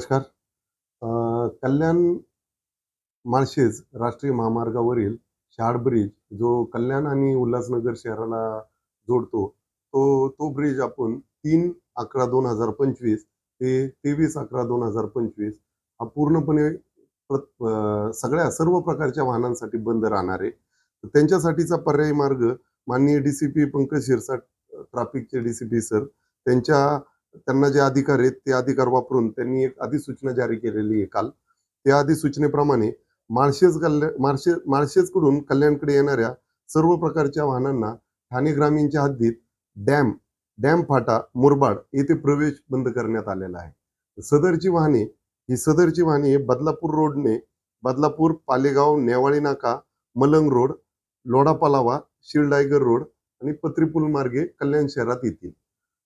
नमस्कार. अ, कल्याण माळशेज राष्ट्रीय महामार्गावरील शाड ब्रिज जो कल्याण आणि उल्हासनगर शहराला जोडतो तो तो ब्रिज आपण तीन अकरा दोन हजार पंचवीस ते तेवीस अकरा दोन हजार पंचवीस हा पूर्णपणे सगळ्या सर्व प्रकारच्या वाहनांसाठी बंद राहणार आहे. त्यांच्यासाठीचा पर्यायी मार्ग माननीय डीसीपी पंकज शिरसाट ट्राफिकचे पी सर त्यांच्या त्यांना जे अधिकार आहेत ते अधिकार वापरून त्यांनी एक अधिसूचना जारी केलेली आहे काल. त्या अधिसूचनेप्रमाणे माळशेज कल्याण माळशे माळशेजकडून कल्याणकडे येणाऱ्या सर्व प्रकारच्या वाहनांना ठाणे ग्रामीणच्या हद्दीत डॅम डॅम फाटा मुरबाड येथे प्रवेश बंद करण्यात आलेला आहे. सदरची वाहने ही सदरची वाहने बदलापूर रोडने बदलापूर पालेगाव नेवाळी नाका मलंग रोड लोडापालावा शिळडायगर रोड आणि पत्रीपूल मार्गे कल्याण शहरात येतील.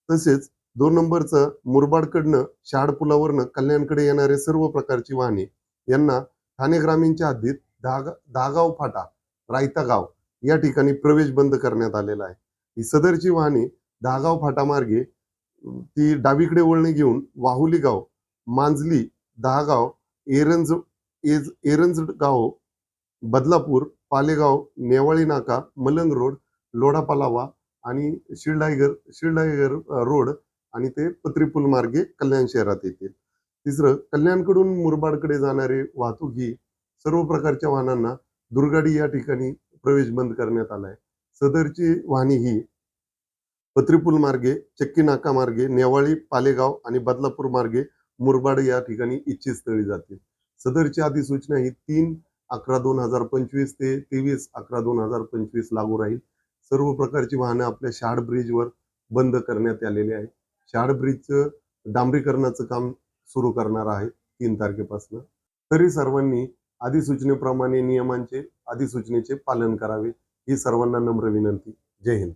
तसेच दोन नंबरचं मुरबाडकडनं शहाड पुलावरनं कल्याणकडे येणारे सर्व प्रकारची वाहने. यांना ठाणे ग्रामीणच्या हद्दीत दहागा दहागाव फाटा रायता गाव या ठिकाणी प्रवेश बंद करण्यात आलेला आहे. ही सदरची वाहने दहागाव फाटा मार्गे ती डावीकडे वळणे घेऊन वाहुली गाव मांजली दहागाव एरंज एज एरंज गाव बदलापूर पालेगाव नेवाळी नाका मलंग रोड लोढापालावा आणि शिळडायगर शिळडायगर रोड आणि ते पत्रीपूल मार्गे कल्याण शहरात येतील. तिसरं कल्याणकडून मुरबाडकडे जाणारी वाहतूक ही सर्व प्रकारच्या वाहनांना दुर्गाडी या ठिकाणी प्रवेश बंद करण्यात आला आहे. सदरची वाहने ही पत्रीपूल मार्गे चक्की नाका मार्गे नेवाळी पालेगाव आणि बदलापूर मार्गे मुरबाड या ठिकाणी इच्छित स्थळी जातील. सदरची अधिसूचना ही तीन अकरा दोन हजार पंचवीस ते तेवीस अकरा दोन हजार पंचवीस लागू राहील. सर्व प्रकारची वाहनं आपल्या शाड ब्रिजवर बंद करण्यात आलेली आहेत. शाड ब्रिजचं डांबरीकरणाचं काम सुरू करणार आहे तीन तारखेपासून. तरी सर्वांनी अधिसूचनेप्रमाणे नियमांचे अधिसूचनेचे पालन करावे ही सर्वांना नम्र विनंती. जय हिंद.